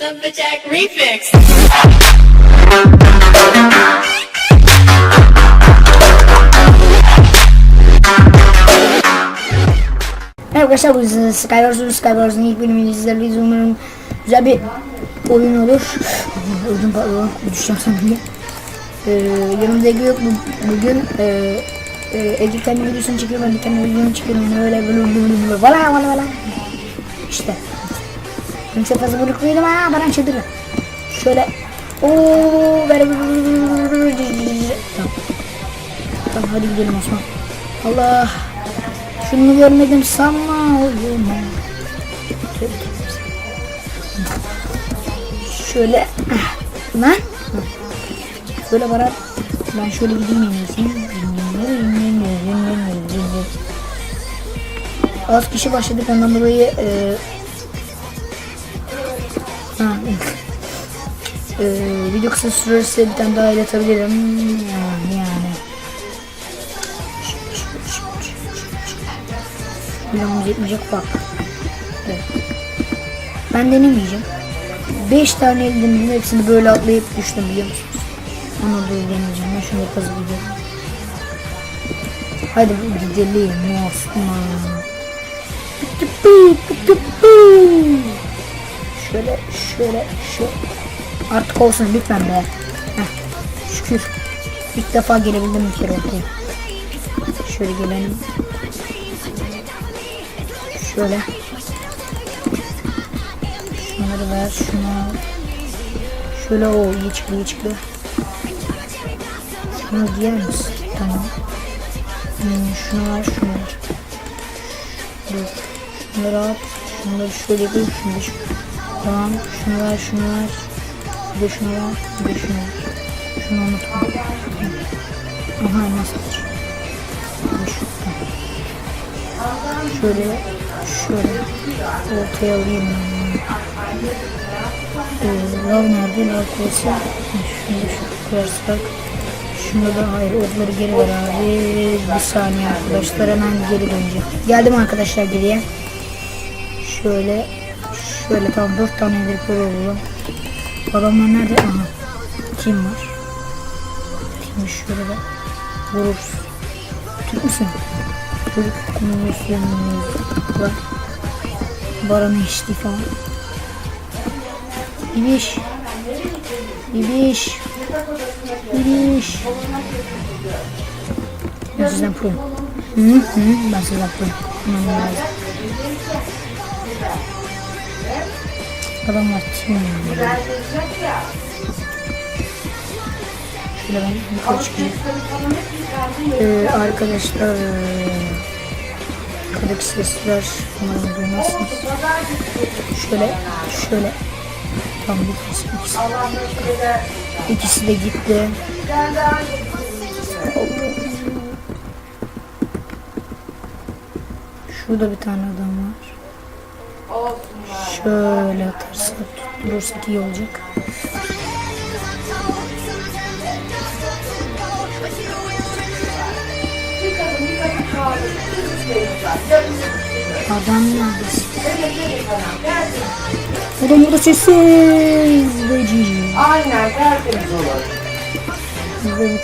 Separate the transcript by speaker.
Speaker 1: Lumberjack Remix.
Speaker 2: Merhaba arkadaşlar bu yüzden Skywars'ın Skywars'ın ilk bölümünü izleriz umarım güzel bir oyun olur. Öldüm pardon düşeceğim sandım. Ee, yanımda Ege yok bu, bugün. Ee, e, Ege kendi videosunu çekiyor ben de kendi videomu çekiyorum öyle böyle böyle böyle vala vala vala. İşte. Çok fazla buyruk değilim ha bana çıldırın. Şöyle. Ooo böyle Tamam. Tamam hadi gidelim Osman. Allah. Şunu görmedim sanma oğlum. Şöyle lan böyle bana ben şöyle gideyim en. Az kişi başladık ondan dolayı e, ha, e, video kısa sürerse bir tane daha iletebilirim yani, yani. Bilmemiz yetmeyecek bak. Evet. Ben denemeyeceğim. 5 tane elde denedim. Hepsini böyle atlayıp düştüm biliyor musunuz? Onu da deneyeceğim. Ben şunu kazı gidelim. Hadi gidelim Osman. Şöyle şöyle şöyle. Artık olsun lütfen be. Heh, şükür. İlk defa gelebildim bir kere ortaya. Şöyle gelelim. Şöyle. Şunları ver, şunu al. Şöyle o iyi çıktı, iyi çıktı. Şunu giyer misin? Tamam. Hmm, şunu ver, şunu ver. Dur. Şunları at. Şunları şöyle koy, şunu da şu. Tamam. Şunu ver, şunu ver. Bir de şunu ver, bir de şunu. Şunu unutma. Aha nasıl? Şöyle şöyle ortaya alayım. Ee, lav nerede? Lav koysa. Şunu şu koyarsak. Şunu da hayır okları geri ver abi. Bir saniye arkadaşlar hemen geri döneceğim. Geldim arkadaşlar geriye. Şöyle şöyle tam dört tane hedef oldu. Adamlar nerede? Aha. Kim var? Kim şöyle de vururuz. Türk müsün? Konuşuyoruz. Var. Baranı içti falan. İbiş. İbiş. İbiş. Ben sizden proyum. Hı hı. Ben sizden proyum. İnanın lazım. Kim ya? Şöyle ben yukarı çıkayım. Ee, arkadaşlar Kadaki sesler umarım duymazsınız. Şöyle şöyle tam bir kısmı ikisi. İkisi de gitti. Şurada bir tane adam var. Şöyle atarsak tutturursak iyi olacak. Adam neredesin? Adam burada sessiz.
Speaker 3: Aynen tertemiz olur.
Speaker 2: Ve